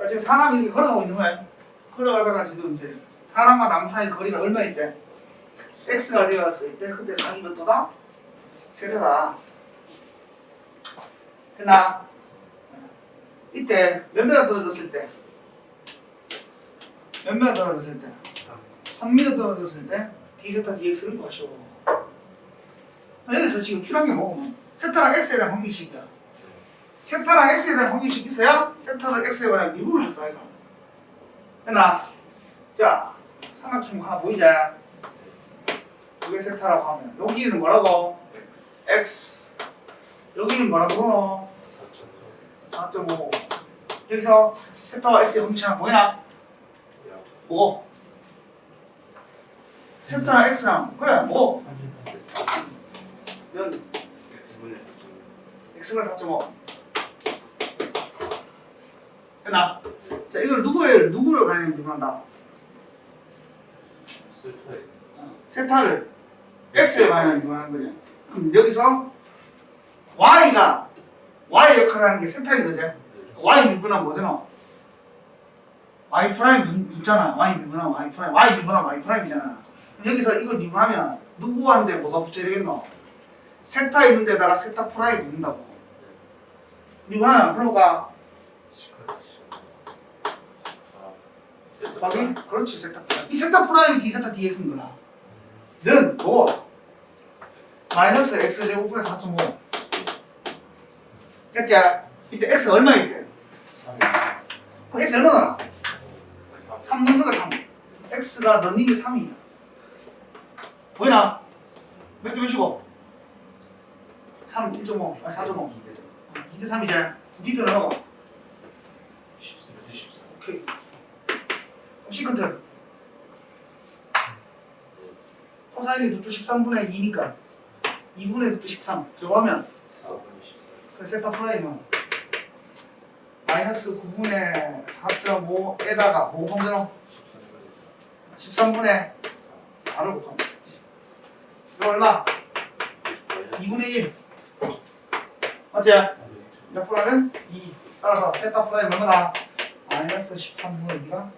자, 지금 사람이 걸어가고 있는 거야. 걸어가다가 지금 이제 사람과 나무 사이 거리가 얼마 있대? x가 되었을 때 그때 몇 도다? 세도다. 됐나? 이때 몇 미터 떨어졌을 때? 몇 미터 떨어졌을 때? 3미터 떨어졌을 때 d세타 dx를 구하시오. 여기서 지금 필요한 게 뭐고? 세타랑 x에 대한 관계식이야. 세타랑 x에 대한 관계식 있어야 세타랑 x에 관한 미분을 할 거야. 이거. 됐나? 자, 삼각형 하나 보이자. 이게 세타라고 하면 여기는 뭐라고? x. 여기는 뭐라고? 4.5. 여기서 세타와 x의 관계식 보이나? 뭐? 세타랑 x랑 그래 뭐? 면 x가 4.5. 됐나? 자 이걸 누구를 누구를 관련 비교한다? 세타를 x에 관련 비교하는 거지. 그럼 여기서 y가 y 역할을 하는 게 세타인 거지. y 미분하면 뭐 되노? y 프라임 분- 붙잖아. y 미분하면 y 프라임, y 미분하면 y 프라임이잖아. 여기서 이걸 미분하면 누구한테 뭐가 붙어야 되겠노? 세타 있는 데다가 세타 프라임 붙는다고. 미분하면 불러가. 확인? 그렇지 세타 프라임. 이 세타 프라임 d 세타 dx인 거야. 는 뭐? 마이너스 x 제곱분의 4.5. 됐지? 이때 x 얼마 있대? 그럼 x 얼마 나나? 3 넣는 거 3. x가 넣는 게 3이야. 보이나? 몇 개 몇이고? 3, 1.5, 아니 4.5. 2대 3이제. 니들 넣어. 오케이. 시컨트. 코사인이 루트 13분의 2니까 2분의 루트 13. 저거 하면 그 세타 프라임은 마이너스 9분의 4.5에다가 뭐 곱하면 13분의 4를 곱하면. 이거 얼마? 2분의 1. 맞지? 몇 분하면 2. 따라서 세타 프라임 얼마나? 마이너스 13분의 2가